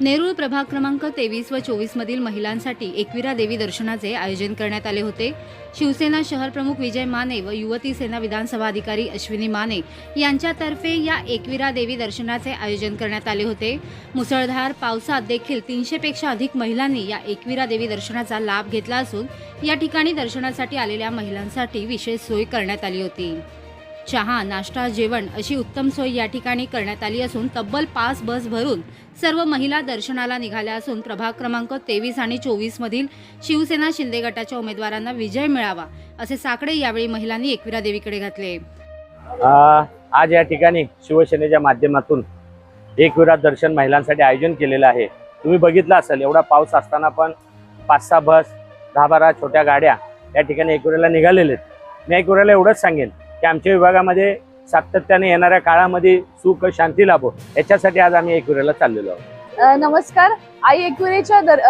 नेरूळ प्रभाग क्रमांक तेवीस व चोवीस मधील महिलांसाठी एकविरा देवी दर्शनाचे आयोजन करण्यात आले होते. शिवसेना शहर प्रमुख विजय माने व युवती सेना विधानसभा अधिकारी अश्विनी माने यांच्यातर्फे या एकविरा देवी दर्शनाचे आयोजन करण्यात आले होते. मुसळधार पावसात देखील तीनशेपेक्षा अधिक महिलांनी या एकविरा देवी दर्शनाचा लाभ घेतला असून या ठिकाणी दर्शनासाठी आलेल्या महिलांसाठी विशेष सोय करण्यात आली होती. चहा नाश्ता जेवण अशी उत्तम सोय या ठिकाणी करण्यात आली असून तब्बल पाच बस भरून सर्व महिला दर्शनाला निघाल्या असून प्रभाग क्रमांक तेवीस आणि चोवीस मधील शिवसेना शिंदे गटाच्या उमेदवारांना विजय मिळावा असे साकडे यावेळी महिलांनी एकविरा देवीकडे घातले. आज या ठिकाणी शिवसेनेच्या माध्यमातून एकविरा दर्शन महिलांसाठी आयोजन केलेलं आहे. तुम्ही बघितलं असेल एवढा पाऊस असताना पण पाच सहा बस दहा बारा छोट्या गाड्या या ठिकाणी एकविराला निघालेल्या आहेत. मी एकविराला एवढंच सांगेन की आमच्या विभागामध्ये सातत्याने येणाऱ्या काळामध्ये सुख शांती लाभो. याच्यासाठी आज आम्ही एकविरेला चाललेलो आहोत. नमस्कार. आई एकविरेच्या दर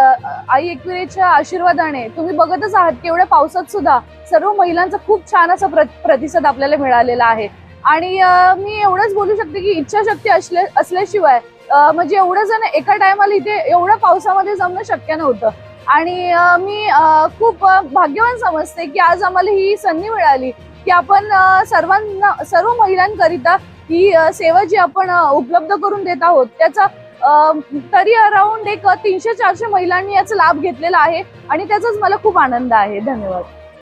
आई एकविरेच्या आशीर्वादाने तुम्ही बघतच आहात की एवढ्या पावसात सुद्धा सर्व महिलांचा खूप छान असा प्र- प्रतिसाद आपल्याला मिळालेला आहे. आणि मी एवढंच बोलू शकते की इच्छाशक्ती असल्या असल्याशिवाय म्हणजे एवढं जण एका टायमाला इथे एवढ्या पावसामध्ये जमणं शक्य नव्हतं. आणि मी खूप भाग्यवान समजते की आज आम्हाला ही संधी मिळाली. की आपण सर्वांना सर्व महिलांकरिता ही सेवा जी आपण उपलब्ध करून देत आहोत त्याचा तरी अराउंड एक तीनशे चारशे महिलांनी याचा लाभ घेतलेला आहे आणि त्याचाच मला खूप आनंद आहे. धन्यवाद.